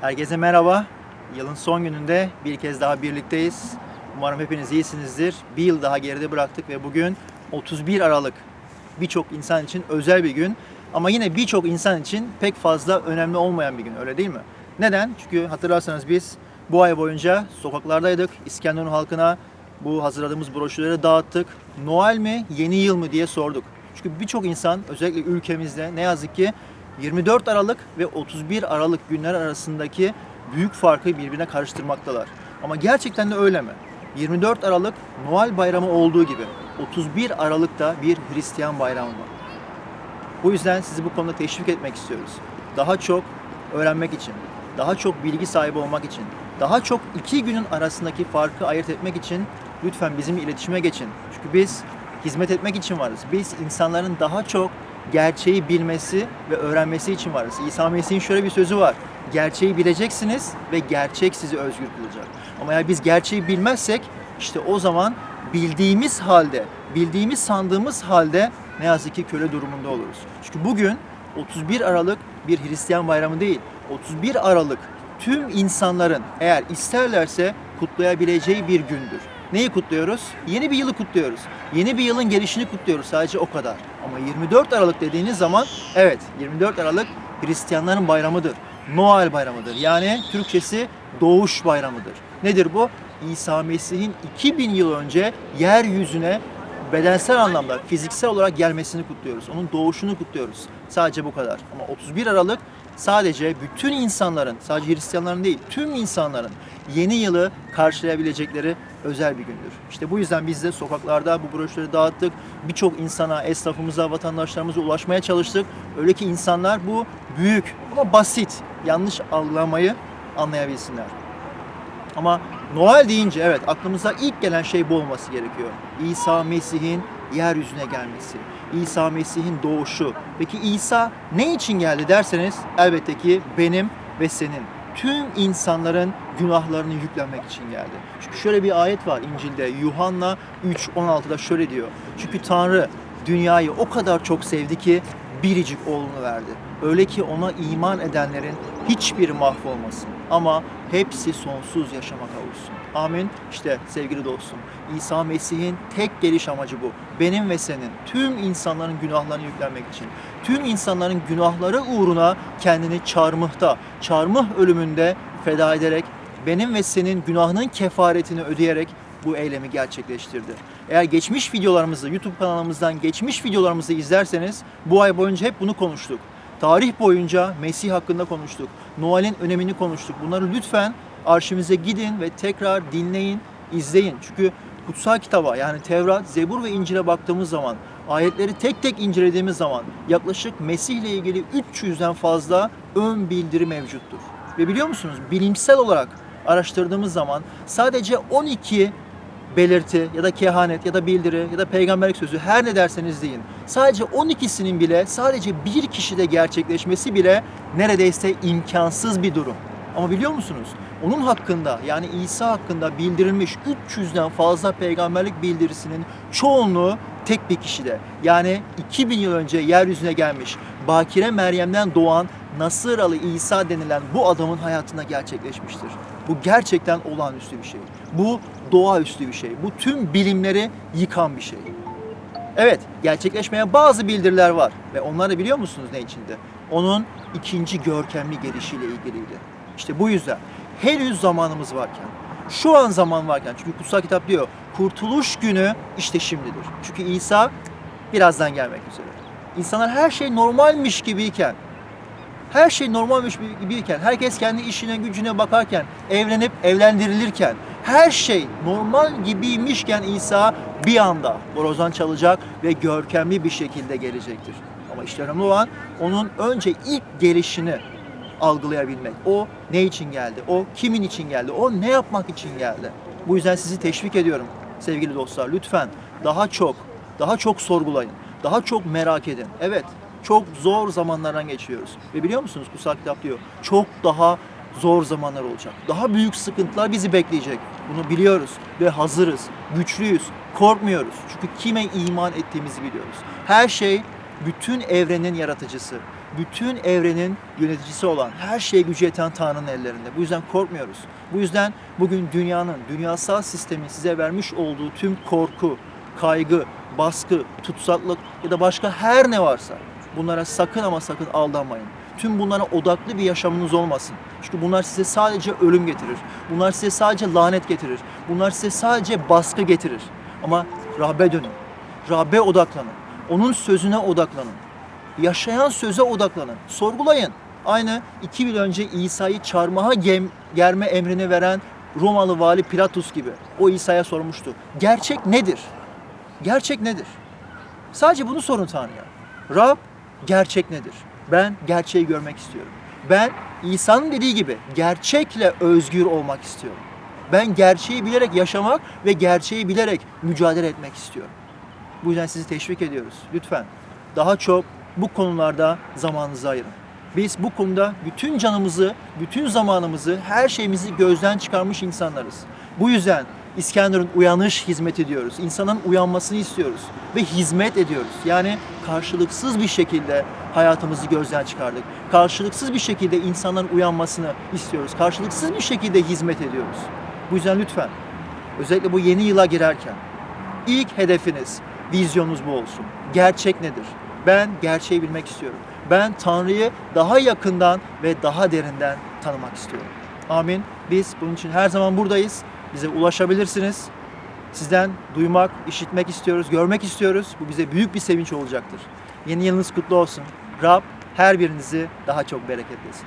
Herkese merhaba. Yılın son gününde bir kez daha birlikteyiz. Umarım hepiniz iyisinizdir. Bir yıl daha geride bıraktık ve bugün 31 Aralık. Birçok insan için özel bir gün ama yine birçok insan için pek fazla önemli olmayan bir gün öyle değil mi? Neden? Çünkü hatırlarsanız biz bu ay boyunca sokaklardaydık. İskenderun halkına bu hazırladığımız broşürleri dağıttık. Noel mi, yeni yıl mı diye sorduk. Çünkü birçok insan özellikle ülkemizde ne yazık ki 24 Aralık ve 31 Aralık günler arasındaki büyük farkı birbirine karıştırmaktalar. Ama gerçekten de öyle mi? 24 Aralık Noel bayramı olduğu gibi 31 Aralık'ta bir Hristiyan bayramı. Bu yüzden sizi bu konuda teşvik etmek istiyoruz. Daha çok öğrenmek için, daha çok bilgi sahibi olmak için, daha çok iki günün arasındaki farkı ayırt etmek için lütfen bizimle iletişime geçin. Çünkü biz hizmet etmek için varız. Biz insanların daha çok gerçeği bilmesi ve öğrenmesi için varız. İsa Mesih'in şöyle bir sözü var. Gerçeği bileceksiniz ve gerçek sizi özgür kılacak. Ama eğer biz gerçeği bilmezsek işte o zaman bildiğimiz halde, bildiğimiz sandığımız halde ne yazık ki köle durumunda oluruz. Çünkü bugün 31 Aralık bir Hristiyan bayramı değil. 31 Aralık tüm insanların eğer isterlerse kutlayabileceği bir gündür. Neyi kutluyoruz? Yeni bir yılı kutluyoruz. Yeni bir yılın gelişini kutluyoruz sadece o kadar. Ama 24 Aralık dediğiniz zaman evet 24 Aralık Hristiyanların bayramıdır. Noel bayramıdır. Yani Türkçesi doğuş bayramıdır. Nedir bu? İsa Mesih'in 2000 yıl önce yeryüzüne bedensel anlamda, fiziksel olarak gelmesini kutluyoruz. Onun doğuşunu kutluyoruz. Sadece bu kadar. Ama 31 Aralık sadece bütün insanların, sadece Hristiyanların değil, tüm insanların yeni yılı karşılayabilecekleri özel bir gündür. İşte bu yüzden biz de sokaklarda bu broşürleri dağıttık. Birçok insana, esnafımıza, vatandaşlarımıza ulaşmaya çalıştık. Öyle ki insanlar bu büyük ama basit, yanlış algılamayı anlayabilsinler. Ama Noel deyince evet aklımıza ilk gelen şey bu olması gerekiyor. İsa Mesih'in yeryüzüne gelmesi. İsa Mesih'in doğuşu. Peki İsa ne için geldi derseniz elbette ki benim ve senin tüm insanların günahlarını yüklenmek için geldi. Çünkü şöyle bir ayet var İncil'de Yuhanna 3.16'da şöyle diyor. Çünkü Tanrı dünyayı o kadar çok sevdi ki biricik oğlunu verdi. Öyle ki ona iman edenlerin hiçbiri mahvolmasın ama hepsi sonsuz yaşama kavuşsun. Amin. İşte sevgili dostum İsa Mesih'in tek geliş amacı bu. Benim ve senin tüm insanların günahlarını yüklenmek için. Tüm insanların günahları uğruna kendini çarmıhta, çarmıh ölümünde feda ederek benim ve senin günahının kefaretini ödeyerek bu eylemi gerçekleştirdi. Eğer geçmiş videolarımızı, YouTube kanalımızdan geçmiş videolarımızı izlerseniz bu ay boyunca hep bunu konuştuk. Tarih boyunca Mesih hakkında konuştuk. Noel'in önemini konuştuk. Bunları lütfen arşivimize gidin ve tekrar dinleyin, izleyin. Çünkü kutsal kitaba yani Tevrat, Zebur ve İncil'e baktığımız zaman, ayetleri tek tek incelediğimiz zaman yaklaşık Mesih ile ilgili 300'den fazla ön bildiri mevcuttur. Ve biliyor musunuz bilimsel olarak araştırdığımız zaman sadece 12 belirti ya da kehanet ya da bildiri ya da peygamberlik sözü her ne derseniz deyin. Sadece 12'sinin bile sadece bir kişide gerçekleşmesi bile neredeyse imkansız bir durum. Ama biliyor musunuz? Onun hakkında yani İsa hakkında bildirilmiş 300'den fazla peygamberlik bildirisinin çoğunluğu tek bir kişide. Yani 2000 yıl önce yeryüzüne gelmiş Bakire Meryem'den doğan Nasıralı İsa denilen bu adamın hayatında gerçekleşmiştir. Bu gerçekten olağanüstü bir şey. Bu doğaüstü bir şey. Bu tüm bilimleri yıkan bir şey. Evet, gerçekleşmeyen bazı bildiriler var ve onları biliyor musunuz ne içinde? Onun ikinci görkemli gelişiyle ilgiliydi. İşte bu yüzden henüz zamanımız varken, şu an zaman varken çünkü kutsal kitap diyor kurtuluş günü işte şimdidir. Çünkü İsa birazdan gelmek üzere. İnsanlar her şey normalmiş gibiyken, her şey normalmiş gibiyken, herkes kendi işine gücüne bakarken, evlenip evlendirilirken, her şey normal gibiymişken İsa bir anda borazan çalacak ve görkemli bir şekilde gelecektir. Ama işte önemli olan onun önce ilk gelişini algılayabilmek. O ne için geldi? O kimin için geldi? O ne yapmak için geldi? Bu yüzden sizi teşvik ediyorum sevgili dostlar. Lütfen daha çok, daha çok sorgulayın. Daha çok merak edin. Evet, çok zor zamanlardan geçiyoruz. Ve biliyor musunuz kutsal kitap diyor. Çok daha zor zamanlar olacak. Daha büyük sıkıntılar bizi bekleyecek. Bunu biliyoruz ve hazırız. Güçlüyüz. Korkmuyoruz. Çünkü kime iman ettiğimizi biliyoruz. Her şey bütün evrenin yaratıcısı, bütün evrenin yöneticisi olan, her şeye gücü yeten Tanrı'nın ellerinde. Bu yüzden korkmuyoruz. Bu yüzden bugün dünyanın, dünyasal sistemin size vermiş olduğu tüm korku, kaygı, baskı, tutsaklık ya da başka her ne varsa bunlara sakın ama sakın aldanmayın. Tüm bunlara odaklı bir yaşamınız olmasın. Çünkü bunlar size sadece ölüm getirir. Bunlar size sadece lanet getirir. Bunlar size sadece baskı getirir. Ama Rab'be dönün. Rab'be odaklanın. Onun sözüne odaklanın. Yaşayan söze odaklanın. Sorgulayın. Aynı iki yıl önce İsa'yı çarmıha gem, germe emrini veren Romalı vali Pilatus gibi. O İsa'ya sormuştu. Gerçek nedir? Gerçek nedir? Sadece bunu sorun Tanrı'ya. Rab gerçek nedir? Ben gerçeği görmek istiyorum. Ben İsa'nın dediği gibi gerçekle özgür olmak istiyorum. Ben gerçeği bilerek yaşamak ve gerçeği bilerek mücadele etmek istiyorum. Bu yüzden sizi teşvik ediyoruz. Lütfen daha çok bu konularda zamanınızı ayırın. Biz bu konuda bütün canımızı, bütün zamanımızı, her şeyimizi gözden çıkarmış insanlarız. Bu yüzden İskenderun uyanış hizmeti diyoruz. İnsanın uyanmasını istiyoruz ve hizmet ediyoruz. Yani karşılıksız bir şekilde hayatımızı gözden çıkardık. Karşılıksız bir şekilde insanların uyanmasını istiyoruz. Karşılıksız bir şekilde hizmet ediyoruz. Bu yüzden lütfen özellikle bu yeni yıla girerken ilk hedefiniz, vizyonunuz bu olsun. Gerçek nedir? Ben gerçeği bilmek istiyorum. Ben Tanrı'yı daha yakından ve daha derinden tanımak istiyorum. Amin. Biz bunun için her zaman buradayız. Bize ulaşabilirsiniz. Sizden duymak, işitmek istiyoruz, görmek istiyoruz. Bu bize büyük bir sevinç olacaktır. Yeni yılınız kutlu olsun. Rab her birinizi daha çok bereketlesin.